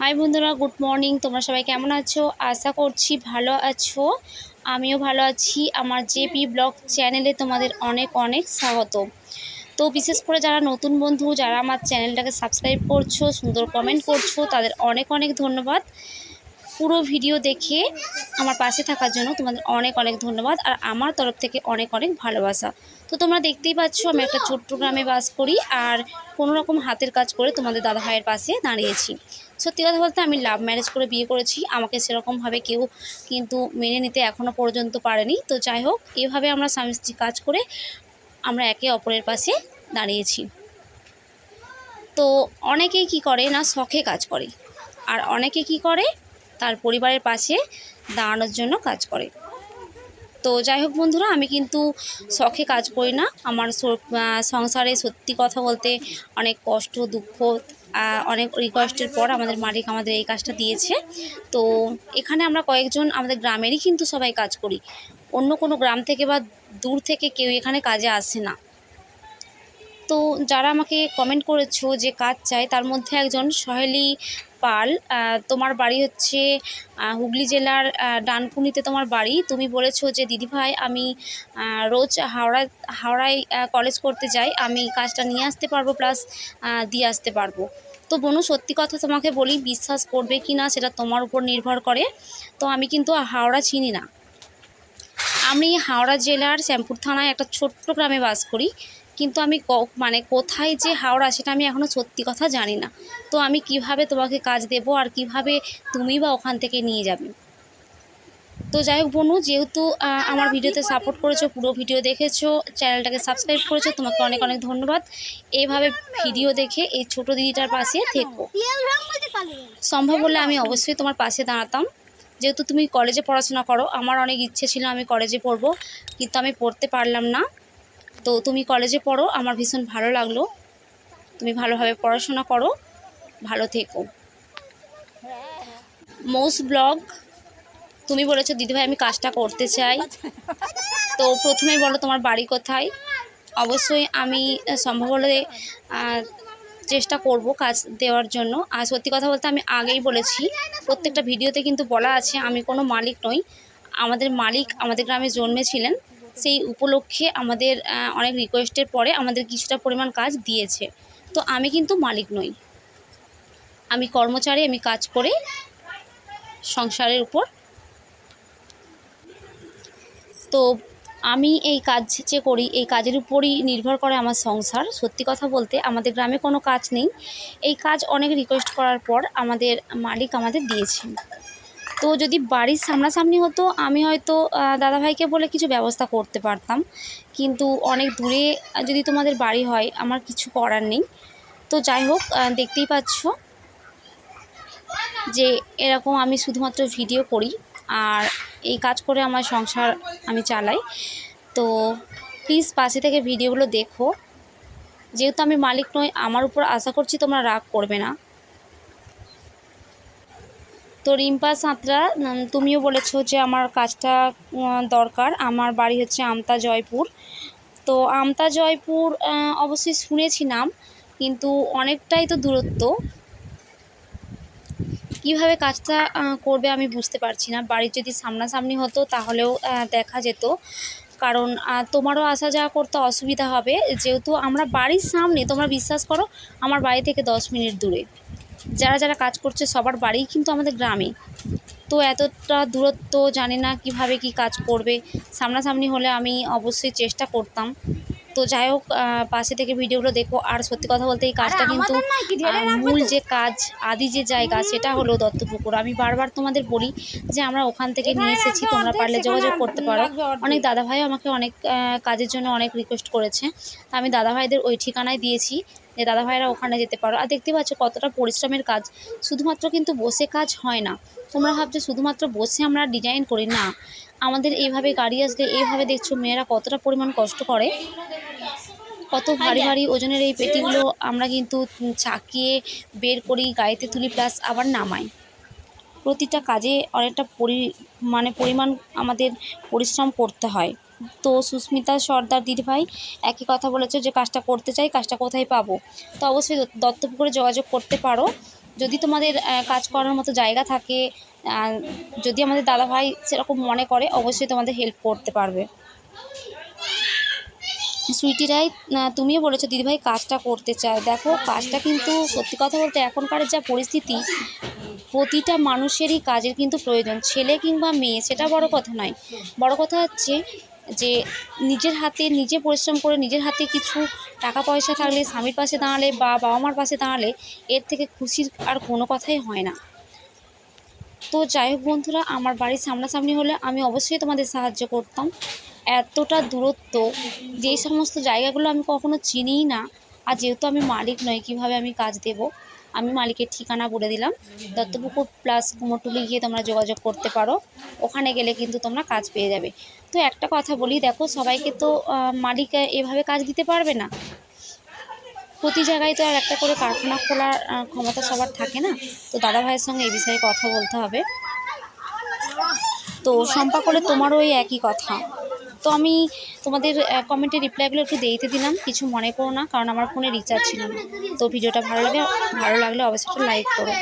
High বন্ধুরা good morning তোমরা সবাই কেমন আছো? আশা করছি ভালো আছো। আমিও ভালো আছি। আমার জেপি ব্লগ চ্যানেলে তোমাদের অনেক অনেক স্বাগত। তো বিশেষ করে যারা নতুন বন্ধু, যারা আমার চ্যানেলটাকে সাবস্ক্রাইব করছ, সুন্দর কমেন্ট করছ, তাদের অনেক অনেক ধন্যবাদ। পুরো ভিডিও দেখে আমার পাশে থাকার জন্য তোমাদের অনেক অনেক ধন্যবাদ আর আমার তরফ থেকে অনেক অনেক ভালোবাসা। তো তোমরা দেখতেই পাচ্ছ, আমি একটা ছোট্ট গ্রামে বাস করি আর কোনো রকম হাতের কাজ করে তোমাদের দাদা ভাইয়ের পাশে দাঁড়িয়েছি। সত্যি কথা বলতে আমি লাভ ম্যারেজ করে বিয়ে করেছি, আমাকে সেরকমভাবে কেউ কিন্তু মেনে নিতে এখনও পর্যন্ত পারেনি। তো যাই হোক, এভাবে আমরা স্বামী স্ত্রী কাজ করে আমরা একে অপরের পাশে দাঁড়িয়েছি। তো অনেকেই কি করে না, শখে কাজ করে। আর অনেকে কি করে তার পরিবারের পাশে দাঁড়ানোর জন্য কাজ করে। তো যাই হোক বন্ধুরা, আমি কিন্তু শখে কাজ করি না। আমার সংসারে সত্যি কথা বলতে অনেক কষ্ট, দুঃখ অনেক রিকোয়েস্টের পর আমাদের মালিক আমাদের এই কাজটা দিয়েছে। তো এখানে আমরা কয়েকজন আমাদের গ্রামেরই কিন্তু সবাই কাজ করি। অন্য কোনো গ্রাম থেকে বা দূর থেকে কেউ এখানে কাজে আসে না। তো যারা আমাকে কমেন্ট করেছ যে কাজ চাই, তার মধ্যে একজন সহেলি পাল তোমার বাড়ি হচ্ছে হুগলি জেলার ডানকুনিতে তোমার বাড়ি। তুমি বলেছ যে দিদিভাই আমি রোজ হাওড়া, হাওড়ায় কলেজ করতে যাই। আমি কাজটা নিয়ে আসতে পারব প্লাস দিয়ে আসতে পারব। তো বনু, সত্যি কথা তোমাকে বলি, বিশ্বাস করবে কি না, সেটা তোমার উপর নির্ভর করে। তো আমি কিন্তু হাওড়া চিনি না। আমি হাওড়া জেলার শ্যামপুর থানায় একটা ছোট্ট গ্রামে বাস করি। কিন্তু আমি মানে কোথায় যে হাওড়া সেটা আমি এখনও সত্যি কথা জানি না। তো আমি কীভাবে তোমাকে কাজ দেবো আর কীভাবে তুমি বা ওখান থেকে নিয়ে যাবে? তো যাই হোক বনু, যেহেতু আমার ভিডিওতে সাপোর্ট করেছ, পুরো ভিডিও দেখেছ, চ্যানেলটাকে সাবস্ক্রাইব করেছ, তোমাকে অনেক অনেক ধন্যবাদ। এইভাবে ভিডিও দেখে এই ছোট দিদিটার পাশে থেকো। সম্ভব হলে আমি অবশ্যই তোমার পাশে দাঁড়াতাম। যেহেতু তুমি কলেজে পড়াশোনা করো, আমার অনেক ইচ্ছে ছিল আমি কলেজে পড়ব, কিন্তু আমি পড়তে পারলাম না। তো তুমি কলেজে পড়ো, আমার ভীষণ ভালো লাগল। তুমি ভালোভাবে পড়াশোনা করো, ভালো থেকো। মৌস ব্লগ তুমি বলেছ, দিদিভাই, আমি কাজটা করতে চাই। তো প্রথমেই বলো, তোমার বাড়ি কোথায়? অবশ্যই আমি সম্ভব হলে চেষ্টা করব কাজ দেওয়ার জন্য। আর সত্যি কথা বলতে, আমি আগেই বলেছি, প্রত্যেকটা ভিডিওতে কিন্তু বলা আছে, আমি কোনো মালিক নই। আমাদের মালিক আমাদের গ্রামে জন্মেছিলেন। সেই উপলক্ষে আমাদের অনেক রিকোয়েস্টের পরে আমাদের কিছুটা পরিমাণ কাজ দিয়েছে। তো আমি কিন্তু মালিক নই। আমি কর্মচারী, আমি কাজ করে সংসারের উপর। তো আমি এই কাজ যে করি, এই কাজের উপরই নির্ভর করে আমার সংসার। সত্যি কথা বলতে আমাদের গ্রামে কোনো কাজ নেই। এই কাজ অনেক রিকোয়েস্ট করার পর আমাদের মালিক আমাদের দিয়েছেন। তো যদি বাড়ির সামনাসামনি হতো, আমি হয়তো দাদাভাইকে বলে কিছু ব্যবস্থা করতে পারতাম। কিন্তু অনেক দূরে যদি তোমাদের বাড়ি হয়, আমার কিছু করার নেই। তো যাই হোক দেখতেই পাচ্ছ যে এরকম আমি শুধুমাত্র ভিডিও করি আর এই কাজ করে আমার সংসার আমি চালাই। তো প্লিজ পাশে থেকে ভিডিওগুলো দেখো। যেহেতু আমি মালিক নই, আমার উপর আশা করছি তোমরা রাগ করবে না। তো রিম্পা সাঁতরা তুমিও বলেছ যে আমার কাজটা দরকার। আমার বাড়ি হচ্ছে আমতা জয়পুর। তো আমতা জয়পুর অবশ্যই শুনেছি নাম, কিন্তু অনেকটাই তো দূরত্ব। কীভাবে কাজটা করবে আমি বুঝতে পারছি না। বাড়ির যদি সামনাসামনি হতো তাহলেও দেখা যেত। কারণ তোমারও আসা যাওয়া করতে অসুবিধা হবে। যেহেতু আমরা বাড়ির সামনে, তোমরা বিশ্বাস করো, আমার বাড়ি থেকে দশ মিনিট দূরে। যারা যারা কাজ করছে সবার বাড়ি কিন্তু আমাদের গ্রামে। তো এতটা দূরত্ব জানি না কীভাবে কি কাজ করবে। সামনাসামনি হলে আমি অবশ্যই চেষ্টা করতাম। তো যাই হোক পাশে থেকে ভিডিওগুলো দেখো। আর সত্যি কথা বলতে এই কাজটা কিন্তু মূল যে কাজ আদি যে জায়গা সেটা হলো দত্তপুকুর। আমি বারবার তোমাদের বলি যে আমরা ওখান থেকে নিয়ে এসেছি তোমরা পারলে যোগাযোগ করতে পারো। অনেক দাদাভাই আমাকে অনেক কাজের জন্য অনেক রিকোয়েস্ট করেছে। তা আমি দাদাভাইদের ওই ঠিকানায় দিয়েছি। যে দাদাভাইরা ওখানে যেতে পারো। আর দেখতে পাচ্ছ কতটা পরিশ্রমের কাজ। শুধুমাত্র কিন্তু বসে কাজ হয় না। তোমরা ভাবছ শুধুমাত্র বসে আমরা ডিজাইন করি। না আমাদের এইভাবে গাড়ি আসলে এইভাবে দেখছ মেয়েরা কতটা পরিমাণ কষ্ট করে। কত ভারী ভারী ওজনের এই পেটিগুলো আমরা কিন্তু চাকিয়ে বের করি গাড়িতে তুলি প্লাস আবার নামাই। প্রতিটা কাজে অনেকটা পরি মানে পরিমাণ আমাদের পরিশ্রম করতে হয়। তো সুস্মিতা, সর্দার দিদিভাই একই কথা বলেছে যে কাজটা করতে চাই, কাজটা কোথায় পাবো? তো অবশ্যই দত্ত- দত্তপুকুরে যোগাযোগ করতে পারো। যদি তোমাদের কাজ করার মতো জায়গা থাকে যদি আমাদের দাদাভাই সেরকম মনে করে, অবশ্যই তোমাদের হেল্প করতে পারবে। সুইটি রায় তুমিও বলেছ দিদিভাই কাজটা করতে চায়। দেখো, কাজটা কিন্তু সত্যি কথা বলতে এখনকার যা পরিস্থিতি, প্রতিটা মানুষেরই কাজের কিন্তু প্রয়োজন। ছেলে কিংবা মেয়ে, সেটা বড় কথা নয়। বড় কথা হচ্ছে যে নিজের হাতে নিজে পরিশ্রম করে নিজের হাতে কিছু টাকা পয়সা থাকলে, স্বামীর পাশে দাঁড়ালে বা বাবা মার পাশে দাঁড়ালে এর থেকে খুশির আর কোনো কথাই হয় না। তো যাই হোক বন্ধুরা, আমার বাড়ির সামনাসামনি হলে আমি অবশ্যই তোমাদের সাহায্য করতাম। এতটা দূরত্ব যেই সমস্ত জায়গাগুলো আমি কখনো চিনিই না, আর যেহেতু আমি মালিক নই, কীভাবে আমি কাজ দেব? আমি মালিকের ঠিকানা বলে দিলাম। দত্তপুকুর প্লাস কুমোরটুলি গিয়ে তোমরা যোগাযোগ করতে পারো। ওখানে গেলে কিন্তু তোমরা কাজ পেয়ে যাবে। তো একটা কথা বলি, দেখো সবাইকে তো মালিক এভাবে কাজ দিতে পারবে না? প্রতি জায়গায় তো আর একটা করে কারখানা খোলার ক্ষমতা সবার থাকে না? তো দাদা ভাইয়ের সঙ্গে এই বিষয়ে কথা বলতে হবে। তো শম্পা করে তোমারও ওই একই কথা। তো আমি তোমাদের কমেন্টের রিপ্লাইগুলো একটু দিয়ে দিলাম, কিছু মনে করো না, কারণ আমার ফোনে রিচার্জ ছিল না। তো ভিডিওটা ভালো লাগে ভালো লাগলে অবশ্যই লাইক করো।